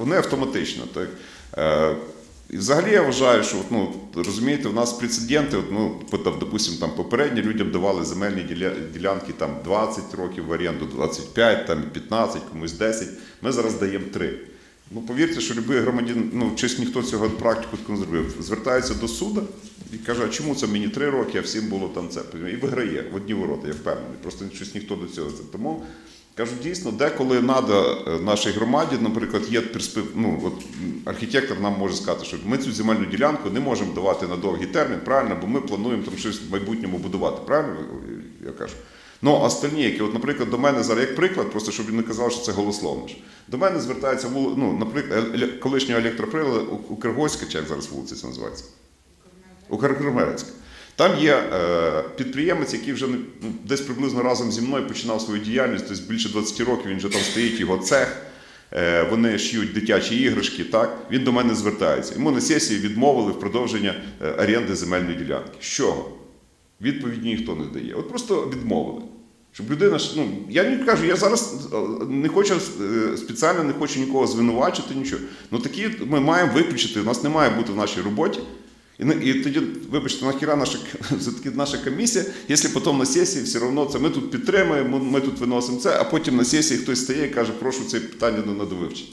вони автоматично. Так? Е, і взагалі я вважаю, що ну, розумієте, в нас прецеденти, от, ну, допустим, там, людям давали земельні ділянки там, 20 років в оренду, 25, там, 15, комусь 10. Ми зараз даємо 3. Ну, повірте, що будь-який громадянин, ну, щось ніхто цього практику не зробив. Звертається до суду і каже, а чому це мені 3 роки, а всім було там це. І виграє в одні ворота, я впевнений. Просто щось ніхто до цього. Тому кажу, дійсно, деколи треба нашій громаді, наприклад, є перспектив, ну, от архітектор нам може сказати, що ми цю земельну ділянку не можемо давати на довгий термін, правильно, бо ми плануємо там щось в майбутньому будувати. Правильно я кажу? Ну, остальні, які, от, наприклад, до мене зараз як приклад, просто щоб він не казав, що це голословно. До мене звертається ну, наприклад, еле- колишнього електроприладу Укргойська, чи як зараз вулиця це називається? Укргромерецька. Там є е, підприємець, який вже ну, десь приблизно разом зі мною починав свою діяльність, тобто більше 20 років він вже там стоїть, його цех. Е, вони шиють дитячі іграшки. Так? Він до мене звертається. Йому на сесії відмовили в продовження е, оренди земельної ділянки. З чого? Відповіді ніхто не дає. От просто відмовили. Щоб людина ну я не кажу, я зараз е, не хочу е, спеціально не хочу нікого звинувачити, нічого. Ну такі ми маємо виключити. У нас не має бути в нашій роботі. І, і тоді, вибачте, нахіра наша наша комісія, якщо потім на сесії все одно це ми тут підтримуємо, ми, тут виносимо це, а потім на сесії хтось стає і каже, прошу це питання на довивчення.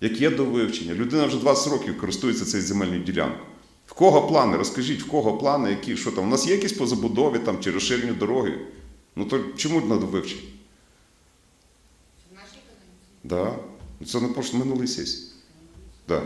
Яке до вивчення? Людина вже 20 років користується цією земельною ділянкою. В кого плани? Розкажіть, в кого плани, які, що там? У нас є якісь по забудові там, чи розширенню дороги? Ну то чому на довивчення? В нашій каденції. Да. Це на прошлій минулій сесії. Да.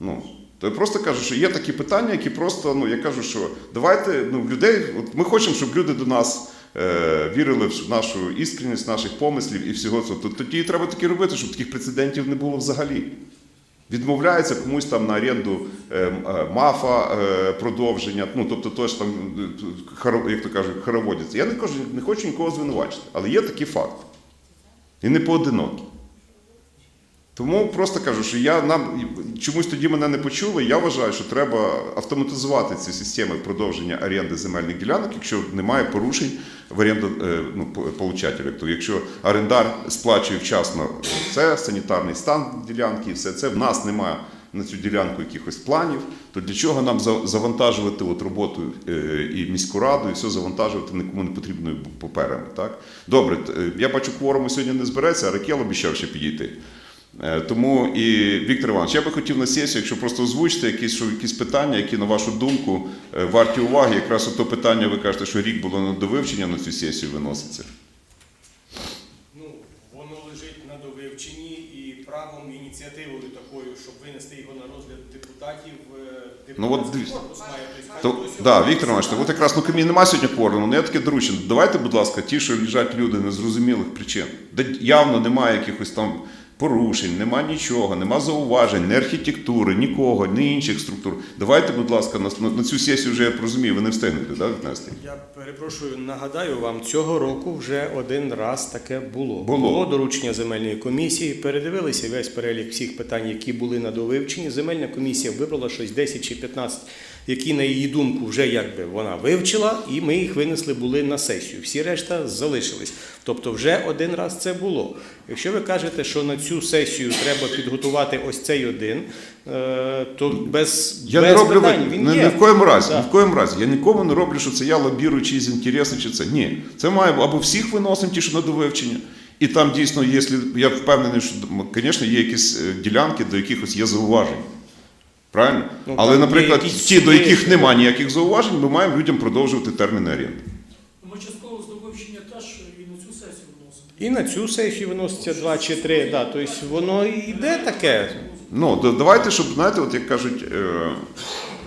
Ну, то я просто кажу, що є такі питання, які просто, ну я кажу, що давайте ну, людей, от ми хочемо, щоб люди до нас е, вірили в нашу іскренність, наших помислів і всього цього. То Тоді треба таке робити, щоб таких прецедентів не було взагалі. Відмовляється комусь там на оренду е, е, мафа е, продовження, ну тобто теж там, е, хоро- як то кажуть, хороводяться. Я не кажу, не хочу нікого звинувачити, але є такі факти. І не поодинокі. Тому просто кажу, що я нам чомусь тоді мене не почули. Я вважаю, що треба автоматизувати ці системи продовження оренди земельних ділянок, якщо немає порушень в оренду е, ну, получателя. Тобто, якщо орендар сплачує вчасно це санітарний стан ділянки, і все це в нас немає на цю ділянку якихось планів, то для чого нам за- завантажувати от роботу е, і міську раду, і все завантажувати нікому не потрібною паперами. Так? Добре, е, я бачу, кворуму сьогодні не збереться, а Ракел обіцяв ще підійти. Е, Тому і Віктор Іванович, я би хотів на сесію, якщо просто озвучити якісь, якісь питання, які, на вашу думку, е, варті уваги. Якраз ото питання, ви кажете, що рік було на довивчення на цю сесію виноситься. Ну, воно лежить на довивченні і правом ініціативою такою, щоб винести його на розгляд депутатів. е, Ну, от дивіться. То, да. Віктор Іванович, от якраз ну камінь немає сьогодні кворуму, ну я таке доручення. Давайте, будь ласка, ті, що лежать люди незрозумілих причин, де явно немає якихось там порушень, нема нічого, нема зауважень, ні архітектури, нікого, ні інших структур. Давайте, будь ласка, на, на, цю сесію вже я розумію, ви не встигнете да, віднести. Я перепрошую, нагадаю вам, цього року вже один раз таке було. Було. доручення земельної комісії, передивилися весь перелік всіх питань, які були на довивченні. Земельна комісія вибрала щось 10 чи 15, які, на її думку, вже якби вона вивчила, і ми їх винесли були на сесію. Всі решта залишились. Тобто вже один раз це було. Якщо ви кажете, що на цю сесію треба підготувати ось цей один, е, то без, Я без не роблю питань він ні, є. ні в коєму разі, Так. ні в коєму разі. Я нікому не роблю, що це я лобірую чиїсь інтереси чи це. Ні. Це має або всіх виносимо, ті, що на довивчення. І там дійсно, якщо я впевнений, що звісно, є якісь е, ділянки, до якихось є зауваження. Правильно? Ну, Але, наприклад, ті, до яких що- немає ніяких зауважень, ми маємо людям продовжувати терміни оренди. Ми частково з довивчення теж і на цю сесію вносимо. І на цю сесію виноситься два чи три. Да, тобто воно і йде таке. Ну, давайте, щоб, знаєте, от як кажуть, е,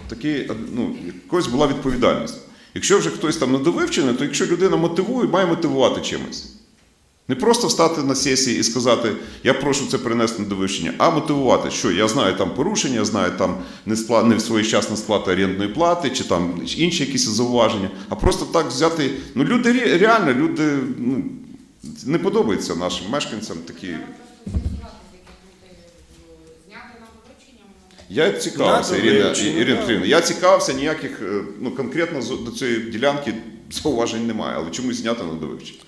такі, е, ну, якось була відповідальність. Якщо вже хтось там недовивчений, то якщо людина мотивує, має мотивувати чимось. Не просто встати на сесії і сказати, я прошу це перенести на довивчення, а мотивувати, що я знаю там порушення, я знаю там не своєчасна сплата орендної плати, чи там інші якісь зауваження, а просто так взяти. Ну, люди ре- реально, люди ну, не подобаються нашим мешканцям такі. Я цікавився, На Ірина. Петрівна. Я цікавився, ніяких е, ну, конкретно до цієї ділянки зауважень немає, але чомусь знято на довивчення.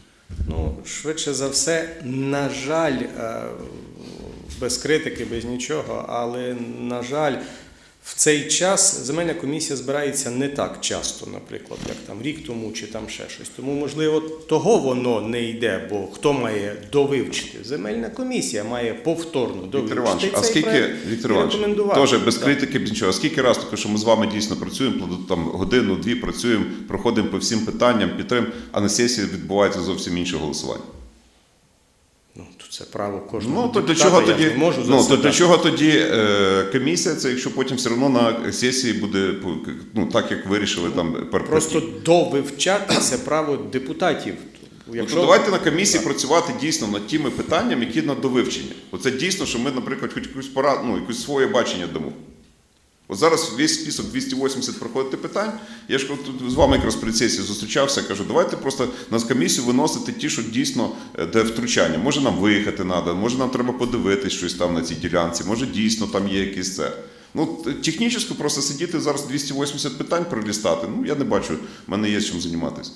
Ну, швидше за все, на жаль, е, без критики, без нічого. Але, на жаль, в цей час земельна комісія збирається не так часто, наприклад, як там рік тому чи там ще щось. Тому, можливо, того воно не йде, бо хто має довивчити? Земельна комісія має повторно Віктор довивчити. Іванович, а скільки Віктор Іванович, теж без Так. критики, без нічого. А скільки раз таке, що ми з вами дійсно працюємо, там годину-дві працюємо, проходимо по всім питанням, підтримуємо, а на сесії відбувається зовсім інше голосування. Ну, це право кожного. Ну то для чого тоді не можу ну, то для чого тоді е, комісія? Це якщо потім все одно на сесії буде ну так як вирішили там пар- Просто довивчати це право депутатів. Ну, давайте на комісії працювати дійсно над тими питаннями, які на довивчення. Оце дійсно, що ми, наприклад, хоч якусь пораду, ну, якусь своє бачення дамо. От зараз весь список 280 проходити питань. Я ж тут з вами якраз при сесії зустрічався, кажу, давайте просто на комісію виносити ті, що дійсно е, де втручання. Може нам виїхати треба, може нам треба подивитись щось там на цій ділянці, може дійсно там є якісь це. Ну, технічно просто сидіти зараз 280 питань пролістати, ну я не бачу, в мене є чим займатися.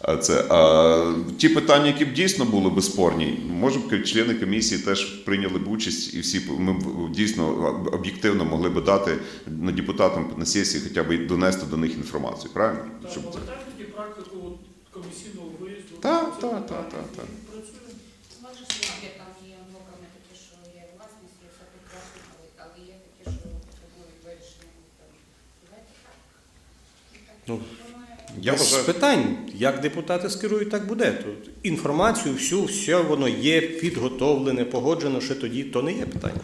А Це, а, ті питання, які б дійсно були безспорні, може б члени комісії теж прийняли б участь, і всі ми б дійсно об'єктивно могли б дати на депутатам на сесії хоча б донести до них інформацію. Правильно? Так, Щоб це. тоді практику комісійного виїзду? Так, так, так, так, так. Працює. Вас там є блоками такі, що є власність, є все прекрасно, але, але є такі, що потребують вирішення. Там, давайте так. І так, Ну, Я Без вважаю, питань, як депутати скерують, так буде. Тут інформацію, всю, все воно є підготовлене, погоджено, що тоді, то не є питання.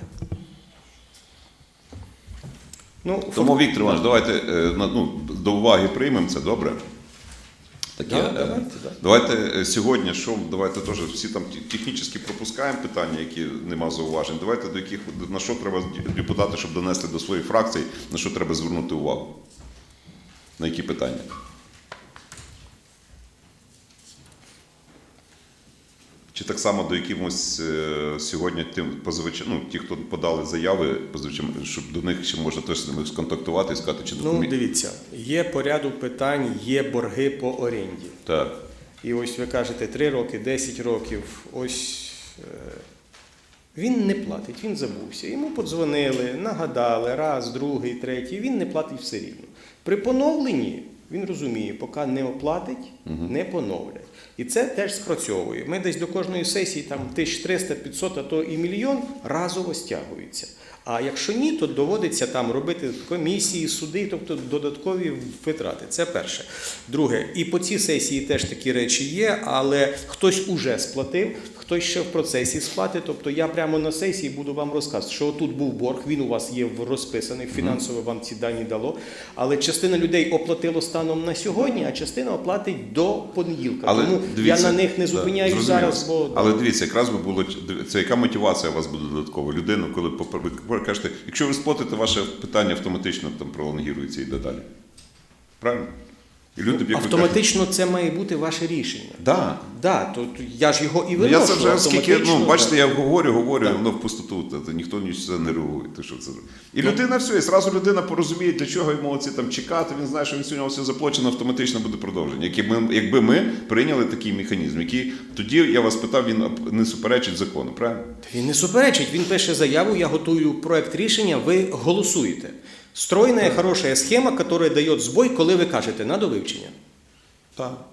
Ну, тому Віктор Іванович, давайте е, на- ну, до уваги приймемо це добре. Таке, Да, е, давайте, да. давайте е, сьогодні, що давайте теж всі там ті- технічно пропускаємо питання, які нема зауважень. Давайте до яких на що треба депутати, щоб донести до своїх фракцій, на що треба звернути увагу. На які питання? Чи так само до якимось е, сьогодні тим позивачам, ну ті, хто подали заяви, позивачам, щоб до них ще можна теж з ними сконтактувати і сказати, чи Ну, дивіться, є порядок питань, є борги по оренді. Так. І ось ви кажете 3 роки, 10 років. Ось е, він не платить, він забувся. Йому подзвонили, нагадали раз, другий, третій. Він не платить все рівно. При поновленні він розуміє, поки не оплатить, не поновлять. І це теж спрацьовує. Ми десь до кожної сесії там 1300, 500, а то і мільйон разово стягується. А якщо ні, то доводиться там робити комісії, суди, тобто додаткові витрати. Це перше. Друге, і по цій сесії теж такі речі є, але хтось уже сплатив, хтось ще в процесі сплати. Тобто я прямо на сесії буду вам розказувати, що тут був борг, він у вас є в- розписаний, фінансово вам ці дані дало. Але частина людей оплатило станом на сьогодні, а частина оплатить до понеділка. Але Тому дивіться, я на них не зупиняюсь зрозуміло. зараз, бо але дивіться, якраз би було це яка мотивація у вас буде додаткова? Людину, коли ви кажете, якщо ви сплатите, ваше питання автоматично там пролонгірується і дедалі. Правильно? І люди б як автоматично це має бути ваше рішення. да. Да, то я ж його і Ну, виношу. я це вже скільки, автоматично, ну бачите, да. я говорю, говорю, Так. воно в пустоту, та- та ніхто ні це не реагує. То що це? І людина все, і зразу людина порозуміє, для чого йому оці там чекати. Він знає, що він сьогодні все заплачено, автоматично буде продовження. Якби ми, якби ми прийняли такий механізм, який тоді я вас питав, він не суперечить закону, правильно? Він не суперечить, він пише заяву, я готую проект рішення, ви голосуєте. Стройна, хороша схема, яка дає збой, коли ви кажете на довивчення. Так.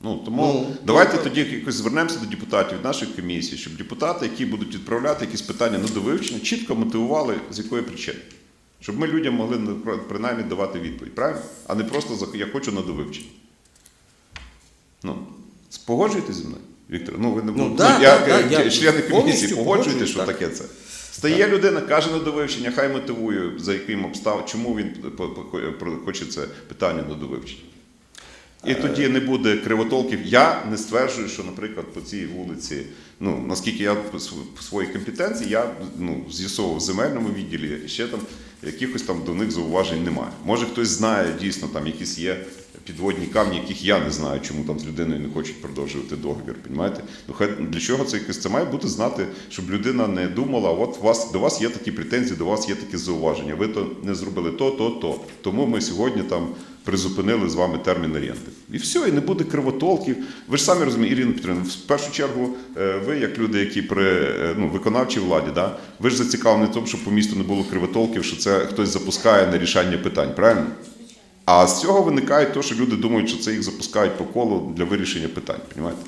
Ну тому Ну, давайте ну, тоді якось звернемося до депутатів нашої комісії, щоб депутати, які будуть відправляти якісь питання на довивчення, чітко мотивували з якої причини. Щоб ми людям могли ну, принаймні давати відповідь, правильно? А не просто я хочу на довивчення. Ну, погоджуєтесь зі мною, Віктор? Ну, ви не Ну, ну, да, як да, да, я члени комісії погоджуюсь, що так. таке це? Стає людина, каже на довивчення, хай мотивує, за яким обстав, чому він хоче це питання на довивчення. І тоді не буде кривотолків. Я не стверджую, що, наприклад, по цій вулиці, ну наскільки я по в своїй компетенції, я ну, з'ясовував в земельному відділі, ще там якихось там до них зауважень немає. Може, хтось знає дійсно, там якісь є підводні камні, яких я не знаю, чому там з людиною не хочуть продовжувати договір. Понімаєте? Ну хай для чого це якось це має бути знати, щоб людина не думала, от вас до вас є такі претензії, до вас є такі зауваження. Ви то не зробили то, то, то. Тому ми сьогодні там призупинили з вами термін оренди. І все, і не буде кривотолків. Ви ж самі розумієте, Ірина Петрівна, в першу чергу, е, ви, як люди, які при е, ну, виконавчій владі, да, ви ж зацікавлені в тому, щоб по місту не було кривотолків, що це хтось запускає на рішання питань, правильно? А з цього виникає те, що люди думають, що це їх запускають по колу для вирішення питань. Понімаєте?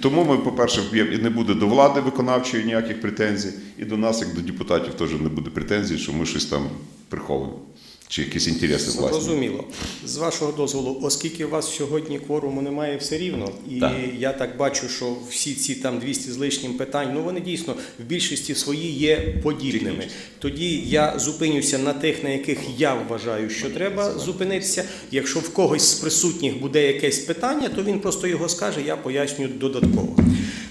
Тому ми, по-перше, вб'ємо, і не буде до влади виконавчої ніяких претензій, і до нас, як до депутатів, теж не буде претензій, що ми щось там приховуємо. Чи якісь інтереси власні. Зрозуміло. З вашого дозволу, оскільки у вас сьогодні кворуму немає все рівно, і Так. я так бачу, що всі ці там 200 з лишнім питань, ну вони дійсно в більшості свої є подібними. Тоді я зупинюся на тих, на яких я вважаю, що треба зупинитися. Якщо в когось з присутніх буде якесь питання, то він просто його скаже, я поясню додатково.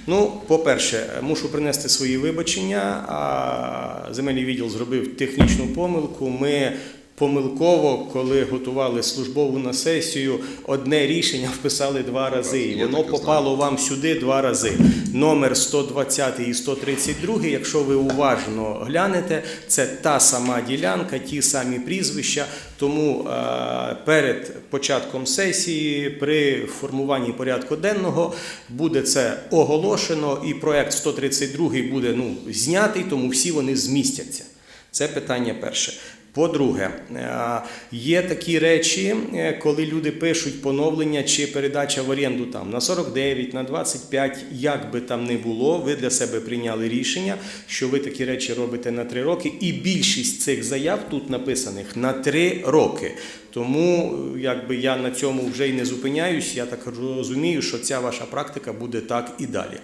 Ну, по-перше, мушу принести свої вибачення. А земельний відділ зробив технічну помилку. Ми помилково, коли готували службову на сесію, одне рішення вписали два рази. І воно попало вам сюди два рази. Номер 120 і 132, якщо ви уважно глянете, це та сама ділянка, ті самі прізвища. Тому е, перед початком сесії, при формуванні порядку денного, буде це оголошено, і проект 132 буде ну, знятий, тому всі вони змістяться. Це питання перше. По-друге, е, є такі речі, е, коли люди пишуть поновлення чи передача в оренду там на 49, на 25, як би там не було, ви для себе прийняли рішення, що ви такі речі робите на 3 роки, і більшість цих заяв тут написаних на 3 роки. Тому е, якби я на цьому вже й не зупиняюсь, я так розумію, що ця ваша практика буде так і далі.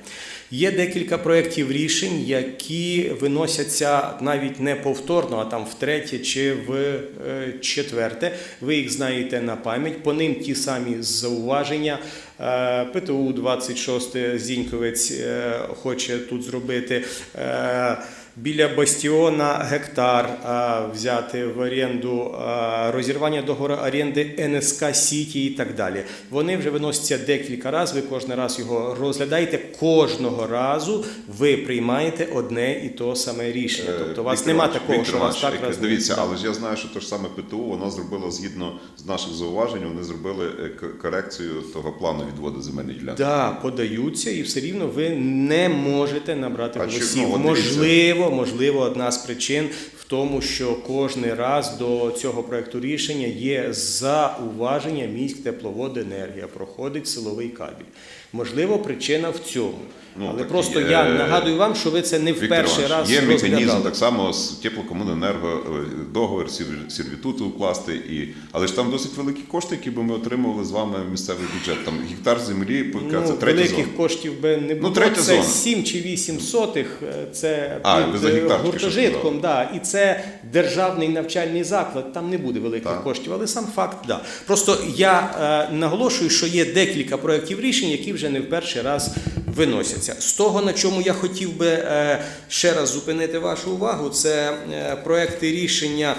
Є декілька проєктів рішень, які виносяться навіть не повторно, а там втретє чи в е, четверте. Ви їх знаєте на пам'ять. По ним ті самі зауваження. Е, ПТУ 26 Зіньковець е, хоче тут зробити. Е, Біля бастіона гектар взяти в оренду, розірвання договору оренди НСК Сіті і так далі. Вони вже виносяться декілька разів. Ви кожен раз його розглядаєте. Кожного разу ви приймаєте одне і то саме рішення. Тобто у вас Віктор нема такого, Віктор що вас так раз Дивіться, але ж я знаю, що те ж саме ПТУ, воно зробило згідно з наших зауважень, вони зробили корекцію того плану відводу земельної ділянки. Да, подаються, і все рівно ви не можете набрати А голосів. можливо, можливо, одна з причин в тому, що кожен раз до цього проекту рішення є зауваження міськ тепловоденергія, проходить силовий кабель. Можливо, причина в цьому. Ну, Але так, просто е, я нагадую вам, що ви це не в перший Іванович, раз є механізм розглядали. так само з теплокомуненерго е, договір сер- сервітуту укласти, і але ж там досить великі кошти, які би ми отримували з вами місцевий бюджет. Там гектар землі, яка це Ну, третя великих зона. коштів би не було. Ну, третя це зона. 7 чи 8 сотих. е, Це А, під е, гуртожитком, да. і це державний навчальний заклад. Там не буде великих Так. коштів, але сам факт, да. Просто я е, наголошую, що є декілька проєктів рішень, які вже не в перший раз виносяться. З того, на чому я хотів би е, ще раз зупинити вашу увагу, це е, проекти рішення.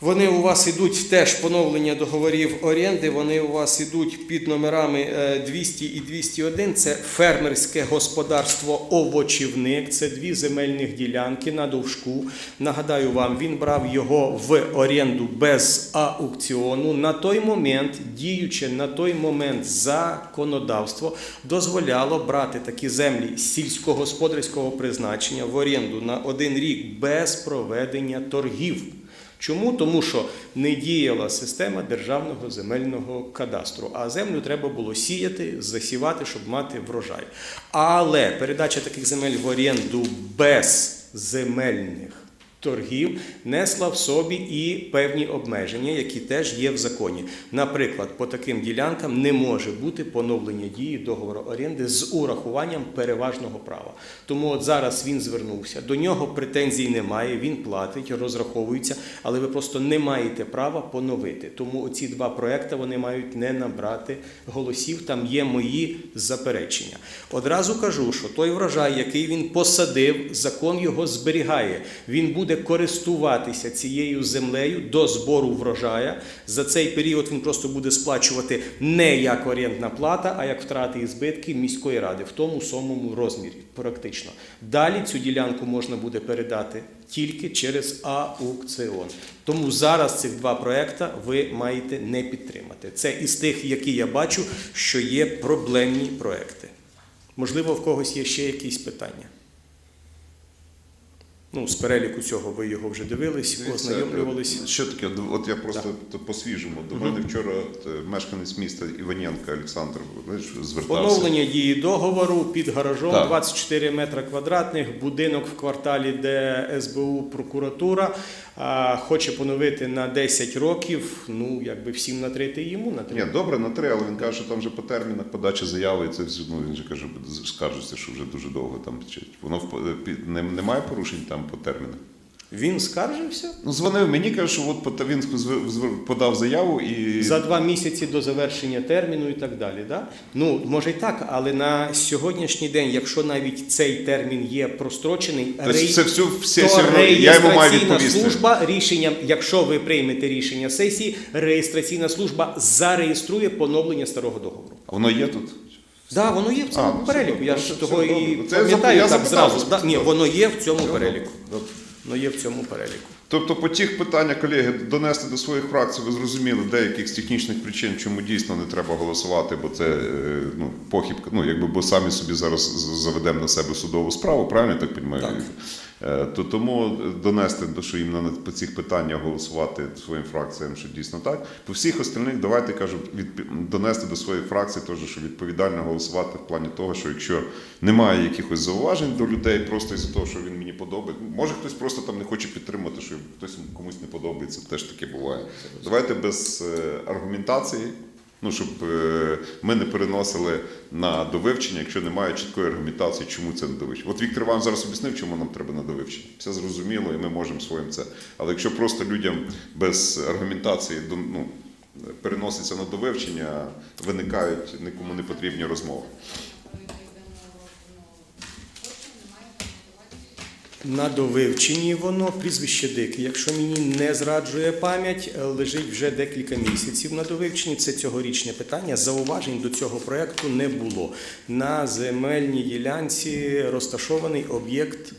Вони у вас ідуть теж поновлення договорів оренди. Вони у вас ідуть під номерами е, 200 і 201. Це фермерське господарство Овочівник. Це дві земельних ділянки на довжку. Нагадаю вам, він брав його в оренду без аукціону. На той момент, діюче на той момент законодавство, дозволяло брати такі землі сільськогосподарського призначення в оренду на один рік без проведення торгів. Чому? Тому що не діяла система державного земельного кадастру, а землю треба було сіяти, засівати, щоб мати врожай. Але передача таких земель в оренду без земельних торгів несла в собі і певні обмеження, які теж є в законі. Наприклад, по таким ділянкам не може бути поновлення дії договору оренди з урахуванням переважного права. Тому от зараз він звернувся, до нього претензій немає, він платить, розраховується, але ви просто не маєте права поновити. Тому оці два проекти вони мають не набрати голосів. Там є мої заперечення. Одразу кажу, що той врожай, який він посадив, закон його зберігає. Він буде користуватися цією землею до збору врожая. За цей період він просто буде сплачувати не як орендна плата, а як втрати і збитки міської ради в тому самому розмірі, практично. Далі цю ділянку можна буде передати тільки через аукціон. Тому зараз цих два проекти ви маєте не підтримати. Це із тих, які я бачу, що є проблемні проекти. Можливо, в когось є ще якісь питання. Ну, з переліку цього ви його вже дивились, ознайомлювались. Що таке? От я просто то по-свіжому. До мене вчора е, мешканець міста Іваненка Олександр знаєш, звертався. Поновлення дії договору під гаражом Так. 24 метри квадратних, будинок в кварталі, де СБУ прокуратура а, хоче поновити на 10 років. Ну, якби всім на три, ти йому на три. Ні, добре, на три, але він каже, що там вже по термінах подачі заяви, це ну, він же каже, скаржиться, що вже дуже довго там. Воно в- під- не, немає порушень там по термінах. Він скаржився Ну, дзвонив мені, каже, що от він подав заяву і. за два місяці до завершення терміну і так далі. Да? Ну, може й так, але на сьогоднішній день, якщо навіть цей термін є прострочений, Тобто рей- це все, все то сірно, я йому маю реєстраційна відповісти. служба рішенням, якщо ви приймете рішення сесії, реєстраційна служба зареєструє поновлення старого договору. А Воно є тут? Да, воно є в цьому А, ну, переліку. Я ж все того добре. і Це я я так запитав, зразу. Да, ні, воно є в цьому Все переліку. Воно є в цьому переліку. Тобто по тих питаннях, колеги, донести до своїх фракцій, ви зрозуміли деяких з технічних причин, чому дійсно не треба голосувати, бо це е, ну, похибка. Ну, якби бо самі собі зараз з- заведемо на себе судову справу, правильно я так розумію? Так. Е, То тому донести, до що іменно на- по цих питаннях голосувати своїм фракціям, що дійсно так. По всіх остальних давайте кажу, відпі- донести до своїх фракцій, теж, що відповідально голосувати в плані того, що якщо немає якихось зауважень до людей, просто із-за того, що він мені подобається. Може хтось просто там не хоче підтримати, що хтось комусь не подобається, теж таке буває. Давайте без е, аргументації. Ну, щоб е, ми не переносили на довивчення, якщо немає чіткої аргументації, чому це не довивчення. От Віктор Іван зараз об'яснив, чому нам треба на довивчення. Все зрозуміло, і ми можемо своїм це. Але якщо просто людям без аргументації ну, переноситься на довивчення, виникають нікому не потрібні розмови. Коли ми йдемо ну, точно немає мотивації. На довивченні воно прізвище дике. Якщо мені не зраджує пам'ять, е, лежить вже декілька місяців на довивченні. Це цьогорічне питання. Зауважень до цього проекту не було. На земельній ділянці розташований об'єкт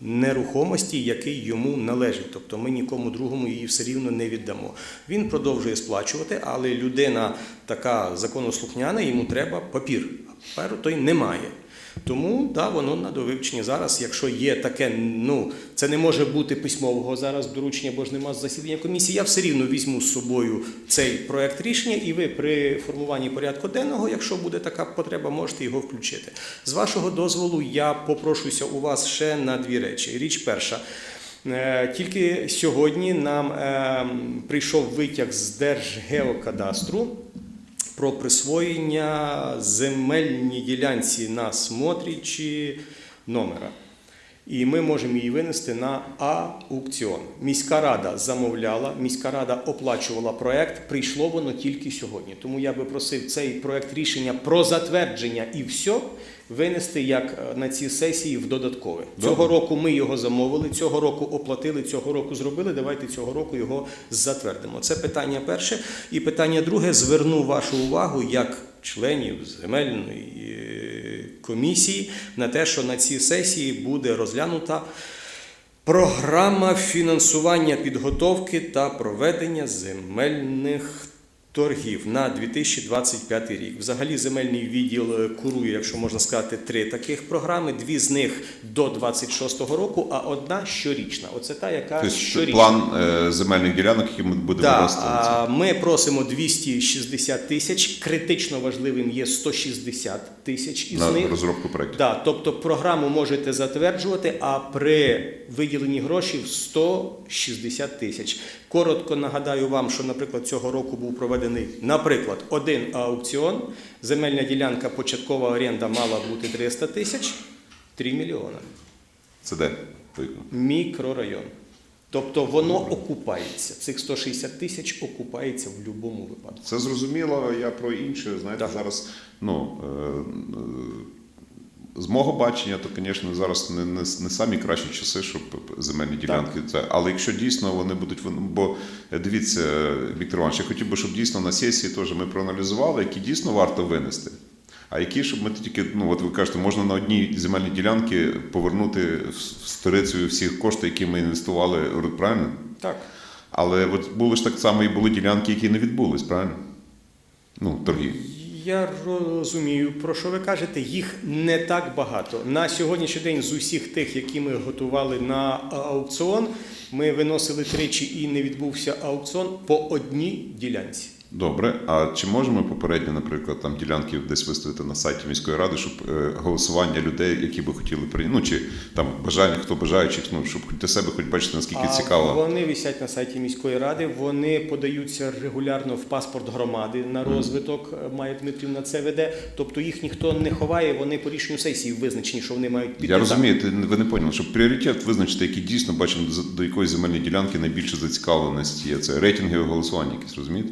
нерухомості, який йому належить. Тобто ми нікому другому її все рівно не віддамо. Він продовжує сплачувати, але людина така законослухняна, йому треба папір. Паперу той немає. Тому да, воно на довивченні зараз, якщо є таке, ну це не може бути письмового зараз доручення, бо ж нема засідання комісії. Я все рівно візьму з собою цей проект рішення, і ви при формуванні порядку денного, якщо буде така потреба, можете його включити. З вашого дозволу, я попрошуся у вас ще на дві речі. Річ перша. Е, Тільки сьогодні нам е, прийшов витяг з Держгеокадастру про присвоєння земельній ділянці на Смотрічі номера. І ми можемо її винести на аукціон. Міська рада замовляла, міська рада оплачувала проект. Прийшло воно тільки сьогодні. Тому я би просив цей проект рішення про затвердження і все винести як е, на ці сесії в додаткове. Цього року ми його замовили, цього року оплатили, цього року зробили. Давайте цього року його затвердимо. Це питання перше. І питання друге зверну вашу увагу як членів земельної е, комісії на те, що на цій сесії буде розглянута програма фінансування підготовки та проведення земельних торгів на 2025 рік. Взагалі земельний відділ е, курує, якщо можна сказати, три таких програми. Дві з них до 26-го року, а одна щорічна. Оце та, яка Тобто щорічна. план е, земельних ділянок, які ми будемо Да, а ми просимо 260 тисяч. Критично важливим є 160 тисяч із на них. розробку проєктів. Да, тобто програму можете затверджувати, а при виділенні грошей 160 тисяч. Коротко нагадаю вам, що, наприклад, цього року був проведений, наприклад, один аукціон. Земельна ділянка початкова оренда мала бути 300 тисяч, 3 мільйони. Це де? Мікрорайон. Тобто воно окупається. Цих 160 тисяч окупається в будь-якому випадку. Це зрозуміло, я про інше. Знаєте, Так. зараз ну, е, е, з мого бачення, то, звісно, зараз не, не, не самі кращі часи, щоб земельні ділянки. Це, але якщо дійсно вони будуть бо е, дивіться, Віктор Іванович, я хотів би, щоб дійсно на сесії теж ми проаналізували, які дійсно варто винести. А які, щоб ми тільки, ну от ви кажете, можна на одній земельній ділянці повернути в сторицею всі кошти, які ми інвестували, правильно? Так. Але от були ж так само і були ділянки, які не відбулись, правильно? Ну, торги. Я розумію, про що ви кажете, їх не так багато. На сьогоднішній день з усіх тих, які ми готували на аукціон, ми виносили тричі і не відбувся аукціон по одній ділянці. Добре, а чи можемо попередньо, наприклад, там ділянки десь виставити на сайті міської ради, щоб е, голосування людей, які би хотіли прийняти, ну чи там бажання, хто бажаючих, ну щоб для себе хоч бачити, наскільки А цікаво. Вони висять на сайті міської ради, вони подаються регулярно в паспорт громади на розвиток. е, Майя Дмитрівна це веде. Тобто їх ніхто не ховає, вони по рішенню сесії визначені, що вони мають піти. Я розумію, ти- ви не поняли, щоб пріоритет визначити, які дійсно бачимо до- до якої земельної ділянки найбільше зацікавленості є. Це рейтингове голосування, якесь розумієте?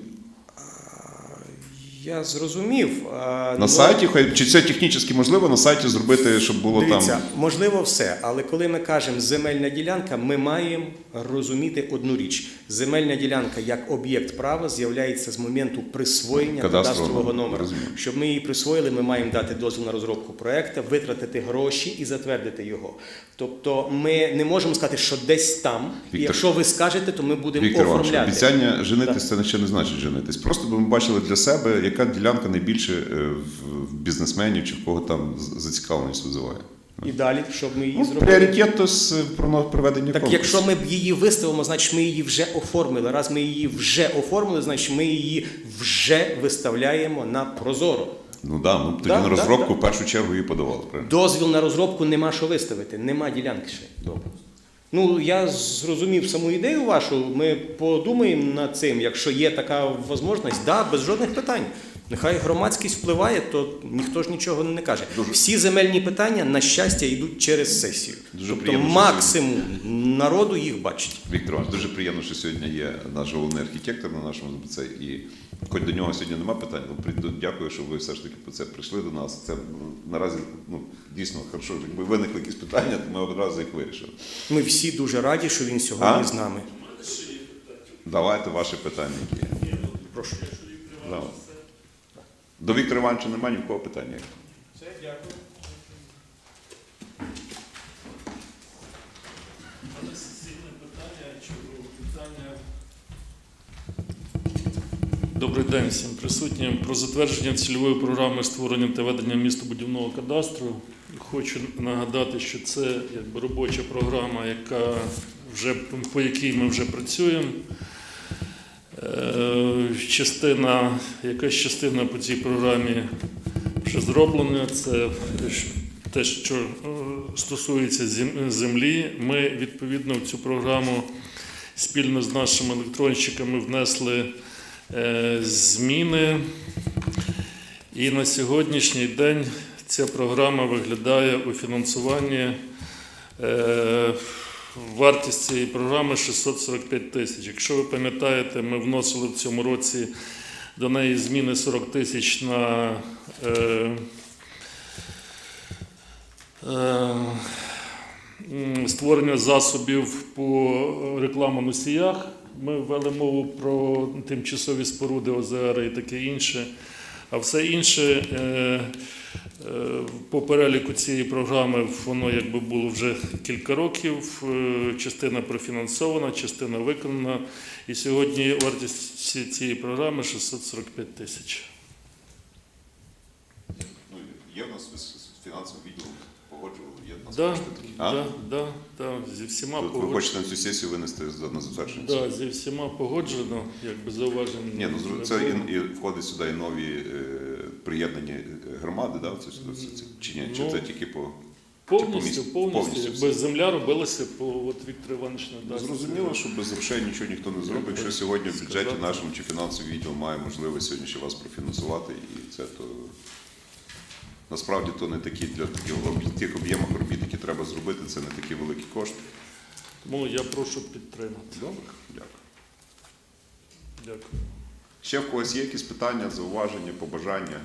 Я зрозумів. На ну, сайті, хай чи це технічно можливо на сайті зробити, щоб було Дивіться, там. можливо, все, але коли ми кажемо земельна ділянка, ми маємо розуміти одну річ: земельна ділянка як об'єкт права з'являється з моменту присвоєння Кадастрового номера, розумію. Щоб ми її присвоїли, ми маємо дати дозвіл на розробку проекту, витратити гроші і затвердити його. Тобто, ми не можемо сказати, що десь там, і якщо ви скажете, то ми будемо Віктор оформляти. обіцяння женитись це ще не значить женитись. Просто би ми бачили для себе, яка ділянка найбільше е, в- бізнесменів чи в кого там зацікавленість визиває. І далі, щоб ми її Ну, зробили. пріоритет то з е, про проведення Так конкурсу. якщо ми б її виставимо, значить ми її вже оформили. Раз ми її вже оформили, значить ми її вже виставляємо на прозоро. Ну да, ми б тоді Да, на розробку да. в першу чергу її подавали. Правильно? Дозвіл на розробку нема що виставити, нема ділянки ще. Добре. Ну, я зрозумів саму ідею вашу. Ми подумаємо над цим. Якщо є така можливість, да, без жодних питань. Нехай громадськість впливає, то ніхто ж нічого не каже. Дуже- Всі земельні питання, на щастя, йдуть через сесію. Дуже тобто приємно, що максимум народу їх бачить. Віктор Іванович, дуже приємно, що сьогодні є наш головний архітектор на нашому ЗБЦ. І хоч до нього сьогодні немає питань, але дякую, що ви все ж таки по це прийшли до нас. Це наразі ну, дійсно хорошо. Якби виникли якісь питання, то ми одразу їх вирішили. Ми всі дуже раді, що він сьогодні А? з нами. Давайте ваші питання. Прошу. Давай. До Віктора Івановича немає ні в кого питання. Все, дякую. Але сесійне питання чи питання. Добрий день всім присутнім. Про затвердження цільової програми створення та ведення містобудівного кадастру. Хочу нагадати, що це якби робоча програма, яка вже по якій ми вже працюємо. Е, Частина, якась частина по цій програмі вже зроблена. Це те, що е, стосується землі. Ми відповідно в цю програму спільно з нашими електронщиками внесли е, зміни. І на сьогоднішній день ця програма виглядає у фінансуванні. Вартість цієї програми 645 тисяч. Якщо ви пам'ятаєте, ми вносили в цьому році до неї зміни 40 тисяч на е, е, створення засобів по рекламоносіях. Ми ввели мову про тимчасові споруди ОЗР і таке інше. А все інше е, по переліку цієї програми воно якби було вже кілька років. Е, Частина профінансована, частина виконана. І сьогодні вартість цієї програми 645 тисяч. Ну, є в нас з фінансовим відділом погоджували, є в нас Да. А? да, да, да, зі всіма Ви- Ви хочете на цю сесію винести на затвердження? Да, зі всіма погоджено, якби зауважень. Ні, ну це і, і входить сюди і нові е, приєднані е, громади, да? Це, це, це, чи ні? Чи Ну, це тільки по повністю, місцю? повністю, Повністю якби все. земля робилася по от Віктор Іванович не Ну, дасть. Зрозуміло, що без грошей нічого ніхто не зробить. Якщо сьогодні в бюджеті Сказати. нашому чи фінансовий відділ має можливість сьогодні ще вас профінансувати, і це то насправді то не такі для таких тих об'ємах робіт, які треба зробити, це не такі великі кошти. Тому я прошу підтримати. Добре, дякую. Дякую. Ще в когось є якісь питання, зауваження, побажання?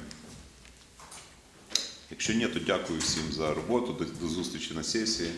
Якщо ні, то дякую всім за роботу. До, до зустрічі на сесії.